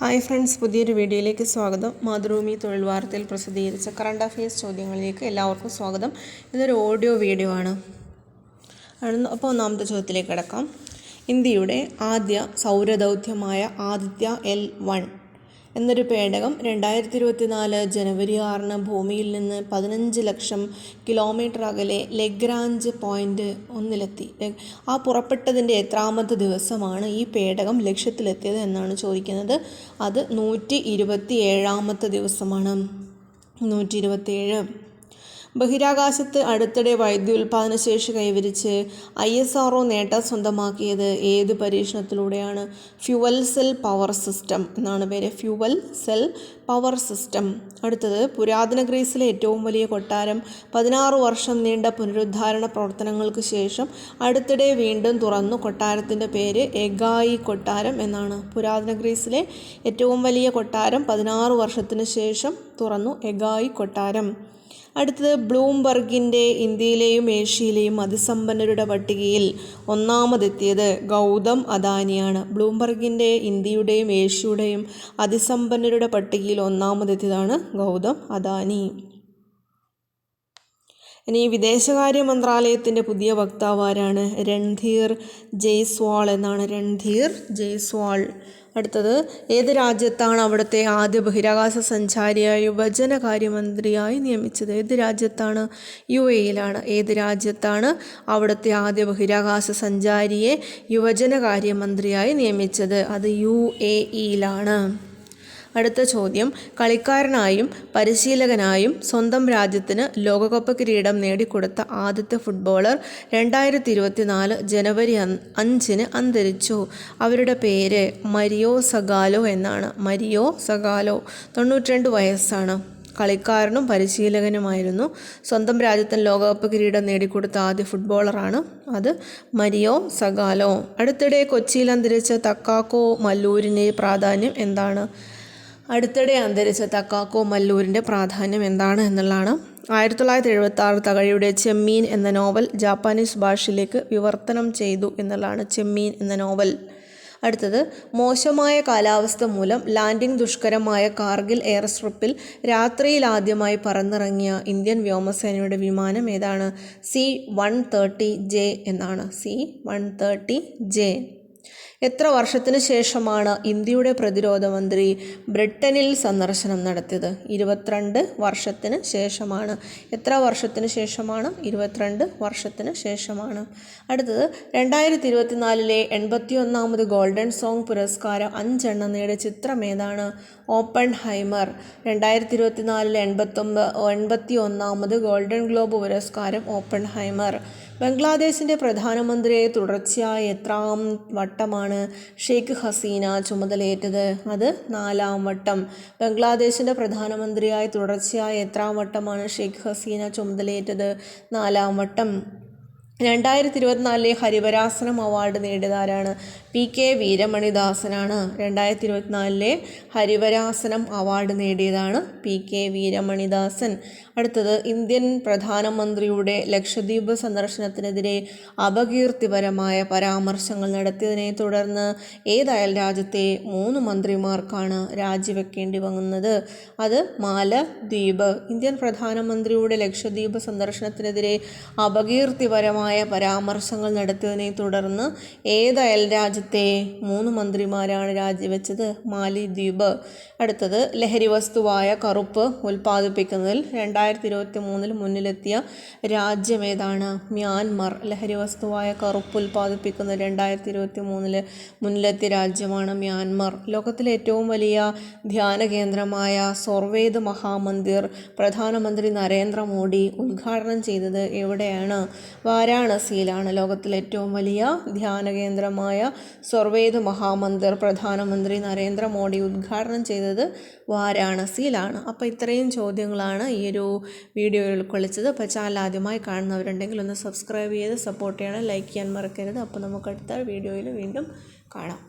Hi friends പുതിയൊരു വീഡിയോയിലേക്ക് സ്വാഗതം. മാതൃഭൂമി തൊഴിൽ വാർത്തയിൽ പ്രസിദ്ധീകരിച്ച കറണ്ട് അഫയേഴ്സ് ചോദ്യങ്ങളിലേക്ക് എല്ലാവർക്കും സ്വാഗതം. ഇതൊരു ഓഡിയോ വീഡിയോ ആണ്. അപ്പോൾ ഒന്നാമത്തെ ചോദ്യത്തിലേക്ക് കിടക്കാം. ഇന്ത്യയുടെ ആദ്യ സൗരദൗത്യമായ ആദിത്യ എൽ വൺ എന്നൊരു പേടകം രണ്ടായിരത്തി ഇരുപത്തിനാല് ജനുവരി ആറിന് ഭൂമിയിൽ നിന്ന് പതിനഞ്ച് ലക്ഷം കിലോമീറ്റർ അകലെ ലെഗ്രാഞ്ച് പോയിന്റ് ഒന്നിലെത്തി. ആ പുറപ്പെട്ടതിന്റെ എത്രാമത്തെ ദിവസമാണ് ഈ പേടകം ലക്ഷ്യത്തിലെത്തിയത് എന്നാണ് ചോദിക്കുന്നത്. അത് നൂറ്റി ഇരുപത്തി ഏഴാമത്തെ ദിവസമാണ്. നൂറ്റി ഇരുപത്തിയേഴ് ബഹിരാകാശത്ത് അടുത്തിടെ വൈദ്യുതി ഉൽപ്പാദന ശേഷി കൈവരിച്ച് ഐ എസ് ആർ നേട്ടം സ്വന്തമാക്കിയത് ഏത് പരീക്ഷണത്തിലൂടെയാണ്? ഫ്യുവൽ സെൽ പവർ സിസ്റ്റം എന്നാണ് പേര്. Fuel cell power system. അടുത്തത് പുരാതന ഗ്രീസിലെ ഏറ്റവും വലിയ കൊട്ടാരം പതിനാറ് വർഷം നീണ്ട പുനരുദ്ധാരണ പ്രവർത്തനങ്ങൾക്ക് ശേഷം അടുത്തിടെ വീണ്ടും തുറന്നു. കൊട്ടാരത്തിന്റെ പേര് എഗായി കൊട്ടാരം എന്നാണ്. പുരാതന ഗ്രീസിലെ ഏറ്റവും വലിയ കൊട്ടാരം പതിനാറ് വർഷത്തിന് ശേഷം തുറന്നു. എഗായി കൊട്ടാരം. അടുത്തത് ബ്ലൂംബർഗിന്റെ ഇന്ത്യയിലെയും ഏഷ്യയിലെയും അതിസമ്പന്നരുടെ പട്ടികയിൽ ഒന്നാമതെത്തിയത് ഗൗതം അദാനിയാണ്. ബ്ലൂംബർഗിന്റെ ഇന്ത്യയുടെയും ഏഷ്യയുടെയും അതിസമ്പന്നരുടെ പട്ടികയിൽ ഒന്നാമതെത്തിയതാണ് ഗൗതം അദാനി. ഇനി വിദേശകാര്യ മന്ത്രാലയത്തിന്റെ പുതിയ വക്താവ് ആരാണ് രൺധീർ ജയ്സ്വാൾ എന്നാണ്. രൺധീർ ജയ്സ്വാൾ. അടുത്തത് ഏത് രാജ്യത്താണ് അവിടുത്തെ ആദ്യ ബഹിരാകാശ സഞ്ചാരിയായി യുവജനകാര്യമന്ത്രിയായി നിയമിച്ചത്? ഏത് രാജ്യത്താണ്? യു എയിലാണ്. ഏത് രാജ്യത്താണ് അവിടുത്തെ ആദ്യ ബഹിരാകാശ സഞ്ചാരിയെ യുവജനകാര്യമന്ത്രിയായി നിയമിച്ചത്? അത് യു എ ഇയിലാണ്. അടുത്ത ചോദ്യം. കളിക്കാരനായും പരിശീലകനായും സ്വന്തം രാജ്യത്തിന് ലോകകപ്പ് കിരീടം നേടിക്കൊടുത്ത ആദ്യത്തെ ഫുട്ബോളർ രണ്ടായിരത്തി ഇരുപത്തിനാല് ജനുവരി അഞ്ചിന് അന്തരിച്ചു. അവരുടെ പേര് മരിയോ സഗാലോ എന്നാണ്. മരിയോ സഗാലോ തൊണ്ണൂറ്റിരണ്ട് വയസ്സാണ്. കളിക്കാരനും പരിശീലകനുമായിരുന്നു. സ്വന്തം രാജ്യത്തിന് ലോകകപ്പ് കിരീടം നേടിക്കൊടുത്ത ആദ്യ ഫുട്ബോളറാണ് അത് മരിയോ സഗാലോ. അടുത്തിടെ കൊച്ചിയിൽ അന്തരിച്ച തക്കാക്കോ മല്ലൂരിന്റെ പ്രാധാന്യം എന്താണ്? അടുത്തിടെ അന്തരിച്ച തക്കാക്കോ മല്ലൂരിന്റെ പ്രാധാന്യം എന്താണ് എന്നുള്ളതാണ്. ആയിരത്തി തൊള്ളായിരത്തി എഴുപത്തി ആറ് തകഴിയുടെ ചെമ്മീൻ എന്ന നോവൽ ജാപ്പാനീസ് ഭാഷയിലേക്ക് വിവർത്തനം ചെയ്തു എന്നുള്ളതാണ് ചെമ്മീൻ എന്ന നോവൽ. അടുത്തത് മോശമായ കാലാവസ്ഥ മൂലം ലാൻഡിംഗ് ദുഷ്കരമായ കാർഗിൽ എയർ സ്ട്രിപ്പിൽ രാത്രിയിൽ ആദ്യമായി പറന്നിറങ്ങിയ ഇന്ത്യൻ വ്യോമസേനയുടെ വിമാനം ഏതാണ്? സി വൺ തേർട്ടി ജെ എന്നാണ്. C one thirty J. എത്ര വർഷത്തിന് ശേഷമാണ് ഇന്ത്യയുടെ പ്രതിരോധ മന്ത്രി ബ്രിട്ടനിൽ സന്ദർശനം നടത്തിയത്? ഇരുപത്തിരണ്ട് വർഷത്തിന് ശേഷമാണ്. എത്ര വർഷത്തിന് ശേഷമാണ്? ഇരുപത്തിരണ്ട് വർഷത്തിന് ശേഷമാണ്. അടുത്തത് രണ്ടായിരത്തി ഇരുപത്തിനാലിലെ എൺപത്തി ഒന്നാമത് ഗോൾഡൻ സോങ് പുരസ്കാരം അഞ്ചെണ്ണം നേടിയ ചിത്രം ഏതാണ്? ഓപ്പൺ ഹൈമർ രണ്ടായിരത്തി ഇരുപത്തിനാലിലെ എൺപത്തൊമ്പത് എൺപത്തി ഒന്നാമത് ഗോൾഡൻ ഗ്ലോബ് പുരസ്കാരം ഓപ്പൺ ഹൈമർ ബംഗ്ലാദേശിന്റെ പ്രധാനമന്ത്രിയെ തുടർച്ചയായി എത്രാം വട്ടമാണ്. ഷെയ്ഖ് ഹസീന ചുമതലയേറ്റത് അത് നാലാം വട്ടം. ബംഗ്ലാദേശിന്റെ പ്രധാനമന്ത്രിയായി തുടർച്ചയായി എത്രാം വട്ടമാണ് ഷെയ്ഖ് ഹസീന ചുമതലയേറ്റത്? നാലാം വട്ടം. രണ്ടായിരത്തി ഇരുപത്തിനാലിലെ ഹരിവരാസനം അവാർഡ് നേടിയതാരാണ്? പി കെ വീരമണിദാസനാണ്. രണ്ടായിരത്തി ഇരുപത്തിനാലിലെ ഹരിവരാസനം അവാർഡ് നേടിയതാണ് പി കെ വീരമണിദാസൻ. അടുത്തത് ഇന്ത്യൻ പ്രധാനമന്ത്രിയുടെ ലക്ഷദ്വീപ് സന്ദർശനത്തിനെതിരെ അപകീർത്തിപരമായ പരാമർശങ്ങൾ നടത്തിയതിനെ തുടർന്ന് ഏതായാലും രാജ്യത്തെ മൂന്ന് മന്ത്രിമാർക്കാണ് രാജിവെക്കേണ്ടി വന്നത്. അത് മാലദ്വീപ്. ഇന്ത്യൻ പ്രധാനമന്ത്രിയുടെ ലക്ഷദ്വീപ് സന്ദർശനത്തിനെതിരെ അപകീർത്തിപരമായ പരാമർശങ്ങൾ നടത്തിയതിനെ തുടർന്ന് ഏത് അയൽ രാജ്യത്തെ മൂന്ന് മന്ത്രിമാരാണ് രാജിവെച്ചത്. മാലിദ്വീപ് അടുത്തത് ലഹരി വസ്തുവായ കറുപ്പ് ഉൽപ്പാദിപ്പിക്കുന്നതിൽ രണ്ടായിരത്തി ഇരുപത്തി മൂന്നിൽ മുന്നിലെത്തിയ രാജ്യം ഏതാണ്? മ്യാൻമാർ. ലഹരി വസ്തുവായ കറുപ്പ് ഉൽപ്പാദിപ്പിക്കുന്ന രണ്ടായിരത്തി ഇരുപത്തി മൂന്നിൽ മുന്നിലെത്തിയ രാജ്യമാണ് മ്യാൻമാർ. ലോകത്തിലെ ഏറ്റവും വലിയ ധ്യാന കേന്ദ്രമായ സൊർവേദ് മഹാമന്ദിർ പ്രധാനമന്ത്രി നരേന്ദ്രമോദി ഉദ്ഘാടനം ചെയ്തത് എവിടെയാണ്? വാരാണസിയിലാണ് ലോകത്തിലെ ഏറ്റവും വലിയ ധ്യാന കേന്ദ്രമായ സ്വർവേദ് മഹാമന്ദിർ. പ്രധാനമന്ത്രി നരേന്ദ്രമോദി ഉദ്ഘാടനം ചെയ്തത് വാരാണസിയിലാണ്. അപ്പോൾ ഇത്രയും ചോദ്യങ്ങളാണ് ഈ ഒരു വീഡിയോയിൽ ഉൾക്കൊള്ളിച്ചത് അപ്പോൾ ചാനൽ ആദ്യമായി കാണുന്നവരുണ്ടെങ്കിൽ ഒന്ന് സബ്സ്ക്രൈബ് ചെയ്ത് സപ്പോർട്ട് ചെയ്യണം. ലൈക്ക് ചെയ്യാൻ മറക്കരുത്. അപ്പോൾ നമുക്ക് അടുത്ത വീഡിയോയിൽ വീണ്ടും കാണാം.